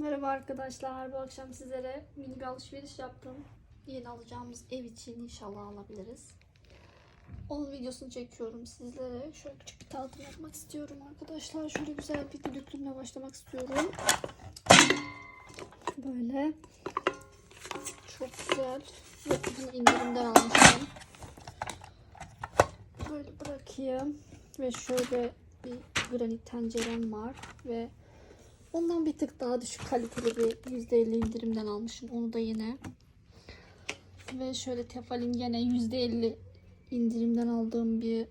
Merhaba arkadaşlar. Bu akşam sizlere mini bir alışveriş yaptım. Yeni alacağımız ev için inşallah alabiliriz. Onun videosunu çekiyorum sizlere. Şöyle küçük bir tanıtım yapmak istiyorum arkadaşlar. Şöyle güzel bir düdüklümle başlamak istiyorum. Böyle. Çok güzel. Bunu indirimden almıştım. Böyle bırakayım. Ve şöyle bir granit tencerem var. Ve Ondan bir tık daha düşük kaliteli bir %50 indirimden almışım. Onu da yine. Ve şöyle Tefal'in yine %50 indirimden aldığım bir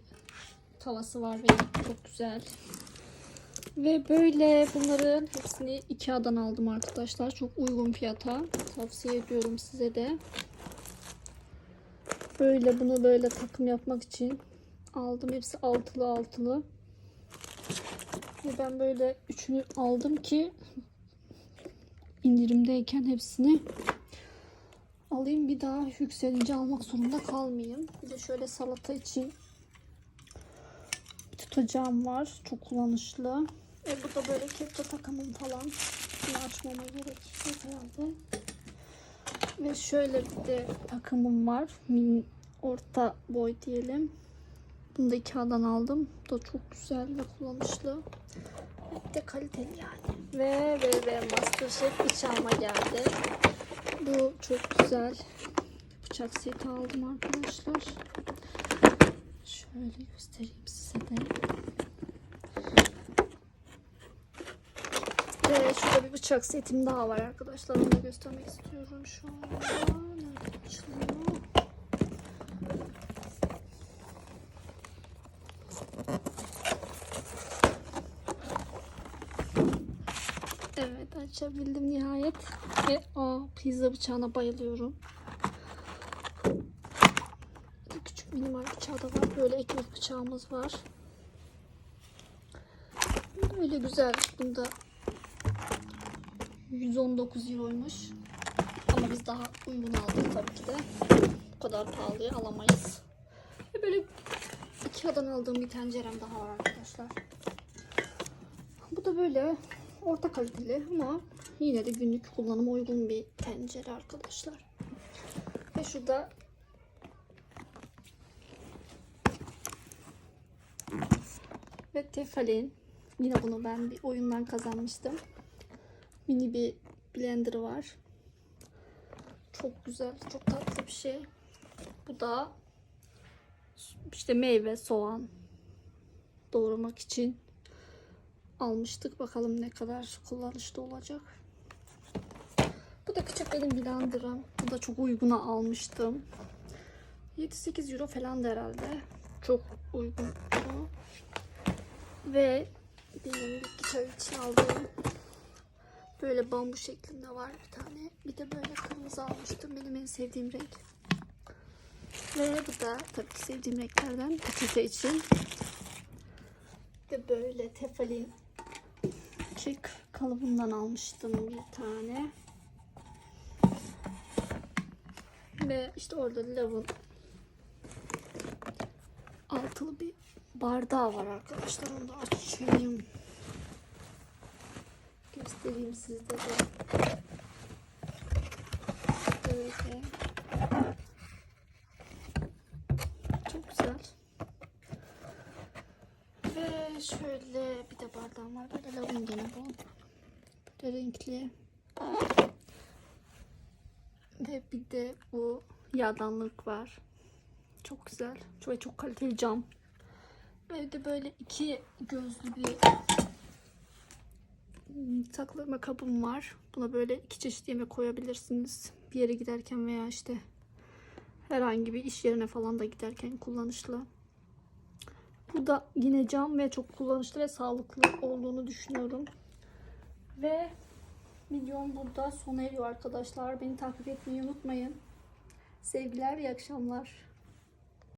tavası var ve çok güzel. Ve böyle bunların hepsini Ikea'dan aldım arkadaşlar. Çok uygun fiyata. Tavsiye ediyorum size de. Böyle bunu böyle takım yapmak için aldım. Hepsi altılı altılı. Ve ben böyle üçünü aldım ki indirimdeyken hepsini alayım bir daha yükselince almak zorunda kalmayayım. Bir de şöyle salata için tutacağım var. Çok kullanışlı. Ve bu da böyle kepçe takımım falan. Bunu açmama gerek yok herhalde. Ve şöyle bir de takımım var. Min, orta boy diyelim. Bunu da Ikea'dan aldım. Bu da çok güzel ve kullanışlı. Bir de kaliteli yani. Ve ve ve Masterchef bıçağıma geldi. Bu çok güzel. Bıçak seti aldım arkadaşlar. Şöyle göstereyim size de. Ve şurada bir bıçak setim daha var arkadaşlar. Onu göstermek istiyorum şu anda. Nerede açılıyor? Açabildim nihayet. Ve o pizza bıçağına bayılıyorum. Küçük minimal bıçağı da var. Böyle ekmek bıçağımız var. Böyle güzel. Bunda 119 euroymuş. Ama biz daha uygun aldık tabii ki de. Bu kadar pahalıya alamayız. Ve böyle Ikea'dan aldığım bir tencerem daha var arkadaşlar. Bu da böyle orta kaliteli ama yine de günlük kullanıma uygun bir tencere arkadaşlar. Ve şurada ve Tefal'in yine bunu ben bir oyundan kazanmıştım. Mini bir blender var. Çok güzel, çok tatlı bir şey. Bu da işte meyve, soğan doğramak için almıştık. Bakalım ne kadar kullanışlı olacak. Bu da küçük benim blenderım. Bu da çok uyguna almıştım. 7-8 euro falan da herhalde. Çok uygun. Ve benim gitar için aldığım böyle bambu şeklinde var bir tane. Bir de böyle kırmızı almıştım. Benim en sevdiğim renk. Ve bu da tabii ki sevdiğim renklerden peçete için. Ve böyle tefalin kek kalıbından almıştım bir tane. Ve işte orada lavın altılı bir bardağı var arkadaşlar. Onu da açayım. Göstereyim sizde de. Böyle. Çok güzel. Ve şöyle bir de bardağım var. Böyle lavın gene bu. Böyle renkli. Ve bir de bu yağdanlık var. Çok güzel. Çok, çok kaliteli cam. Ve de böyle iki gözlü bir hmm, saklama kabım var. Buna böyle iki çeşit yemek koyabilirsiniz. Bir yere giderken veya işte herhangi bir iş yerine falan da giderken kullanışlı. Bu da yine cam ve çok kullanışlı ve sağlıklı olduğunu düşünüyorum. Ve videom burada sona eriyor arkadaşlar. Beni takip etmeyi unutmayın. Sevgiler, iyi akşamlar.